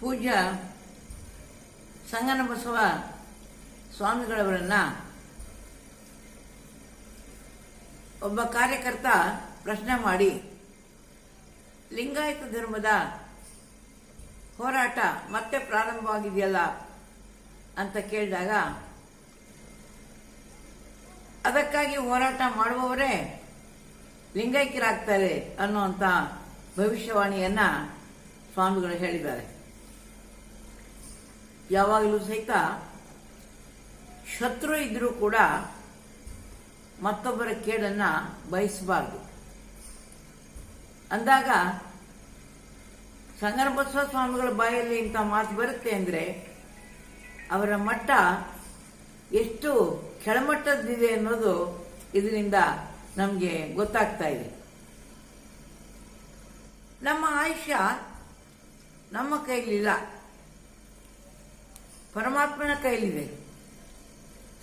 ಪೂಜ್ಯ ಸಂಗನ ಬಸವ ಸ್ವಾಮಿಗಳವರನ್ನು ಒಬ್ಬ ಕಾರ್ಯಕರ್ತ ಪ್ರಶ್ನೆ ಮಾಡಿ, ಲಿಂಗಾಯತ ಧರ್ಮದ ಹೋರಾಟ ಮತ್ತೆ ಪ್ರಾರಂಭವಾಗಿದೆಯಲ್ಲ? ಅಂತ ಕೇಳಿದಾಗ, ಅದಕ್ಕಾಗಿ ಹೋರಾಟ ಮಾಡುವವರೇ ಲಿಂಗೈಕ್ಯರಾಗ್ತಾರೆ ಅನ್ನುವಂಥ ಭವಿಷ್ಯವಾಣಿಯನ್ನು ಸ್ವಾಮಿಗಳು ಹೇಳಿದ್ದಾರೆ. ಯಾವಾಗಲೂ ಸಹಿತ ಶತ್ರು ಇದ್ರೂ ಕೂಡ ಮತ್ತೊಬ್ಬರ ಕೇಡನ್ನ ಬಯಸಬಾರದು. ಅಂದಾಗ ಸಂಗರಬಸವ ಸ್ವಾಮಿಗಳ ಬಾಯಲ್ಲಿ ಇಂಥ ಮಾತು ಬರುತ್ತೆ ಅಂದರೆ ಅವರ ಮಟ್ಟ ಎಷ್ಟು ಕೆಳಮಟ್ಟದ್ದಿದೆ ಅನ್ನೋದು ಇದರಿಂದ ನಮಗೆ ಗೊತ್ತಾಗ್ತಾ ಇದೆ. ನಮ್ಮ ಆಯುಷ್ಯ ನಮ್ಮ ಕೈಲಿಲ್ಲ. ಪರಮಾತ್ಮನ ಕೈಲಿದೆ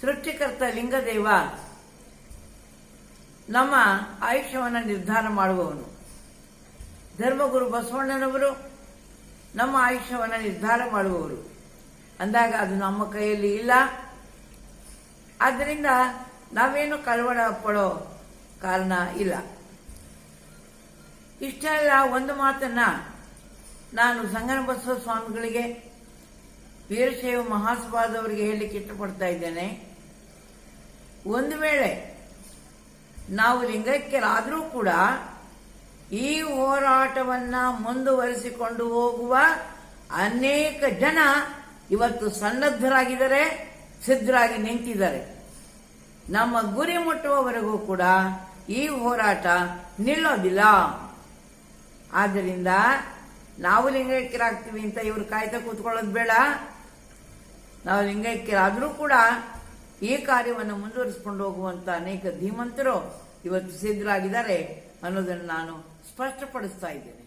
ಸೃಷ್ಟಿಕರ್ತ ಲಿಂಗದೇವ ನಮ್ಮ ಆಯುಷ್ಯವನ್ನು ನಿರ್ಧಾರ ಮಾಡುವವನು. ಧರ್ಮಗುರು ಬಸವಣ್ಣನವರು ನಮ್ಮ ಆಯುಷ್ಯವನ್ನು ನಿರ್ಧಾರ ಮಾಡುವವರು. ಅಂದಾಗ ಅದು ನಮ್ಮ ಕೈಯಲ್ಲಿ ಇಲ್ಲ. ಆದ್ದರಿಂದ ನಾವೇನು ಕಳವಳ ಪಡೋ ಕಾರಣ ಇಲ್ಲ. ಇಷ್ಟೆಲ್ಲ ಒಂದು ಮಾತನ್ನ ನಾನು ಸಂಗನ ಬಸವ ಸ್ವಾಮಿಗಳಿಗೆ ವೀರಶೈವ ಮಹಾಸಭಾದವರಿಗೆ ಹೇಳಲಿಕ್ಕೆ ಇಷ್ಟಪಡ್ತಾ ಇದ್ದೇನೆ. ಒಂದು ವೇಳೆ ನಾವು ಲಿಂಗೈಕ್ಯರಾದರೂ ಕೂಡ ಈ ಹೋರಾಟವನ್ನ ಮುಂದುವರಿಸಿಕೊಂಡು ಹೋಗುವ ಅನೇಕ ಜನ ಇವತ್ತು ಸನ್ನದ್ಧರಾಗಿದ್ದಾರೆ, ಸಿದ್ಧರಾಗಿ ನಿಂತಿದ್ದಾರೆ. ನಮ್ಮ ಗುರಿ ಮುಟ್ಟುವವರೆಗೂ ಕೂಡ ಈ ಹೋರಾಟ ನಿಲ್ಲೋದಿಲ್ಲ. ಆದ್ದರಿಂದ ನಾವು ಲಿಂಗೈಕ್ಯರಾಗ್ತೀವಿ ಅಂತ ಇವರು ಕಾಯ್ತಾ ಕೂತ್ಕೊಳ್ಳೋದು ಬೇಡ. ನಾವು ಲಿಂಗೈಕ್ಯರಾದರೂ ಕೂಡ ಈ ಕಾರ್ಯವನ್ನು ಮುಂದುವರಿಸಿಕೊಂಡು ಹೋಗುವಂತ ಅನೇಕ ಧೀಮಂತರು ಇವತ್ತು ಸಿದ್ಧರಾಗಿದ್ದಾರೆ ಅನ್ನೋದನ್ನು ನಾನು ಸ್ಪಷ್ಟಪಡಿಸ್ತಾ ಇದ್ದೇನೆ.